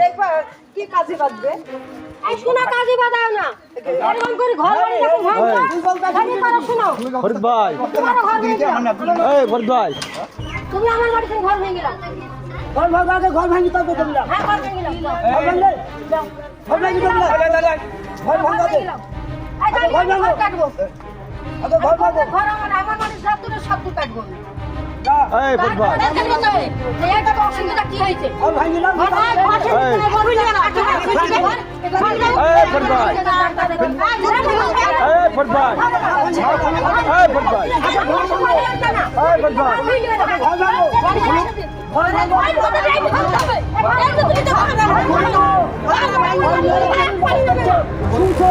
দেখবা কি কাজে বাঁধবে? এই কাজে না। এরকম করে ঘর বাড়ি যখন ভাঙছো ভাঙি করো ফরিদ ভাই। ঘর এই ফরিদ ভাই। তুমি আমার ঘর ভেঙে গেলাম ঘর ভাঙ আগে ঘর ভাঙি তবে তোমরা হ্যাঁ ঘর ভেঙে ঘর তোমরা ঘর ঘর। ঘর কাটবো ঘর ঘর আমার আমার বাড়ির সব দুটো সব দু কাটবো এই হয়েছে ঘর ভাঙিলাম ঘর ভাঙ, ঘর ছেড়ে এই। দিতে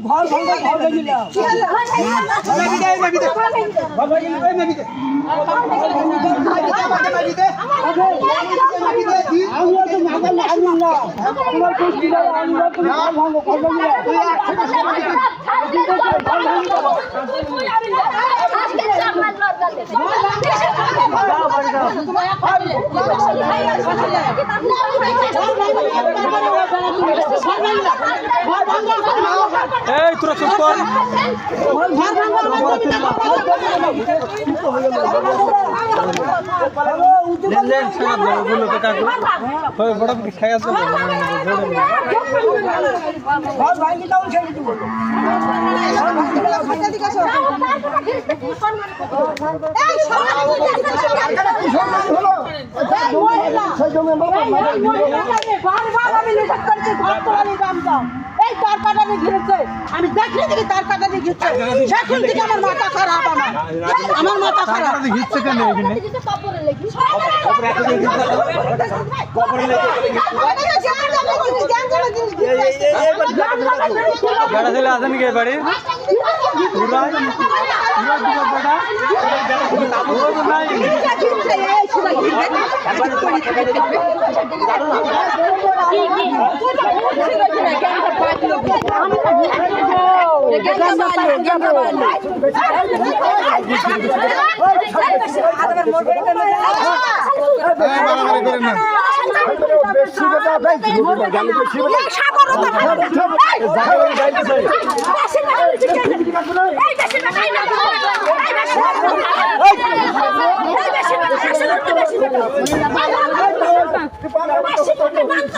ঘর- ভেঙে ঘর ভেঙে ঘর ভাঙো। এবার থাকে তুই ঘর আমি তো নাগাল না তোমার কোন দিলা। আমি তুমি ভাঙো বড়গুলো তো কাকু ওই বড় কি খাই আছে ঘর ভাঙিলাম এই তার কাটানি ঘিরেছে আমি দেখলে দেখি তার কাটানি ঘিরছে সেখান থেকে আমার মাথা খারাপ আমার আমার মাথা খারাপ হিচ্ছে কেন এখানে বেড়া ছেলে আছে নাকি এ বাড়ি বেশি বেশি বেটা হ্যাঁ খালি কাঁদি খালি। এই ভাই ভাই ভাই ভাই ঝামেলা হয়েছে। কিছু করবেন না, কি জরুরি জরুরি তাই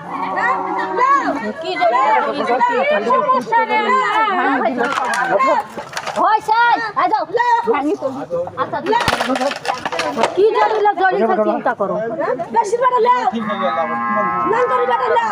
কি জরুরি জরুরি চিন্তা করো বেশি বেড়া লাও করে বেড়া লেও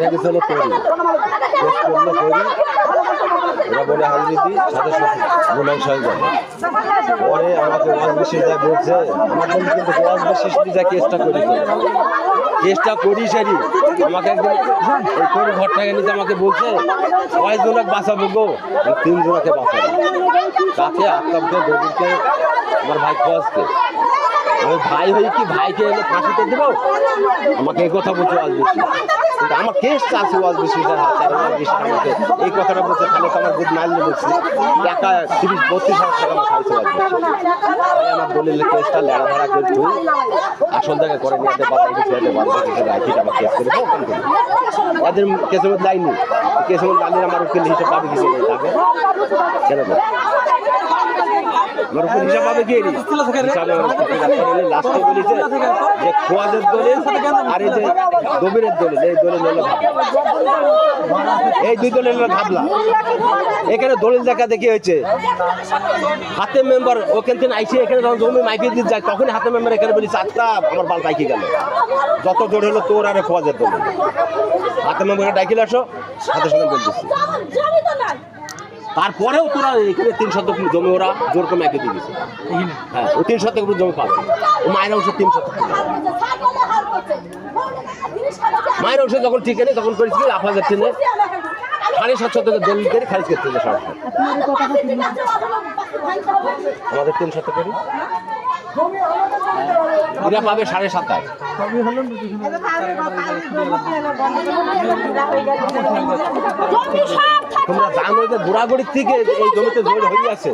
থেকে চলো করি টেস্ট করল করি ওরা বলে হালদিদি সাথে সাথে হয়ে যাবে। পরে আমাকে ওয়াজ বেশি যা বলছে, আমার জন্য কিন্তু ওয়াজ বেশি যা কেসটা করি কেসটা করি সারি আমাকে একদিন ওই কোন ঘরটাকে নিতে আমাকে বলছে, কয়েকজনক বাঁচাবো গো। তিনজনকে বাঁচাবো। তাকে আত্মাবকে দরিদ্রকে আমার ভাই খোঁজকে আমি ভাই হয়ে কি ভাইকে এনে ফাঁসিতে দেবো? আমাকে এই কথা বলছে ওয়াজ বেশি। কিন্তু আমার কেস আছে ওয়াজ বেশি আমাকে। এই কথাটা বলছে খালি তো আমার গুড মাইলে বলছি। টাকা তিরিশ, বত্রিশ হাজার টাকা আমার খাইছে ওয়াজ বেশি। আমার দলিল কেসটা লেড়া ভাড়া করে তুই আসল জায়গায় করে নিয়ে বাবা এই ছেলে বাবা রাখিটা আমার কেস করে ওখান থেকে এদের কেসের মধ্যে লাইনি কেসের মধ্যে আমার উকিল হিসেবে পাবে কিছু নেই তাকে? কেন আমার হিসাব পাবে কি লাস্টে বলেছে যে খোয়াজের আর এই যে গভীরের এই এই দুই দলিল হলো ভাবলা। এখানে দলিল দেখা দেখি হয়েছে। হাতে মেম্বার ওখান থেকে আইসে, এখানে যখন জমি মাইকে দিতে যায়, তখনই হাতে মেম্বার এখানে বলি চারটা আমার বাল পাইকে গেল। যত জোর হলো তোর আর খোয়াজের দলিল। হাতে মেম্বারকে ডাকিলে আসো হাতে সাথে বলতেছি। তারপরেও তোরা এখানে তিন শতক জমি ওরা জোর করে মেকে দিয়ে গেছে হ্যাঁ ও তিন শতক জমি পাবে। ও মায়ের অংশ তিন শতক মায়ের অংশ যখন ঠিক নেই তখন করেছি কি আফা যাচ্ছে না সাড়ে সাত শতকের দলিল করে খারিজ করতে হবে সাড়ে সাত। আমাদের তিন শতক এরা পাবে সাড়ে সাতাশ তোমরা জানো যে থেকে এই জমিতে জোর হয়ে আছে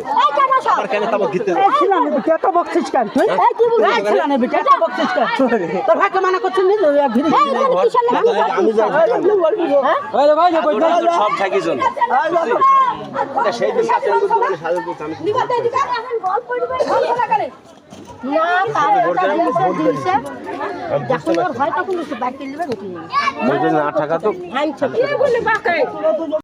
আবার কেন তারপর ঘিরতে এত বকছিস কেন তুই হ্যাঁ? এই ছিলানে বেটা এত বকছিস কেন তোর ভাইকে মানা করছিস নি ঘিরে আমি যাই হ্যাঁ? সব থাকি সেই দিন কাছে আমি হয় টাকা তো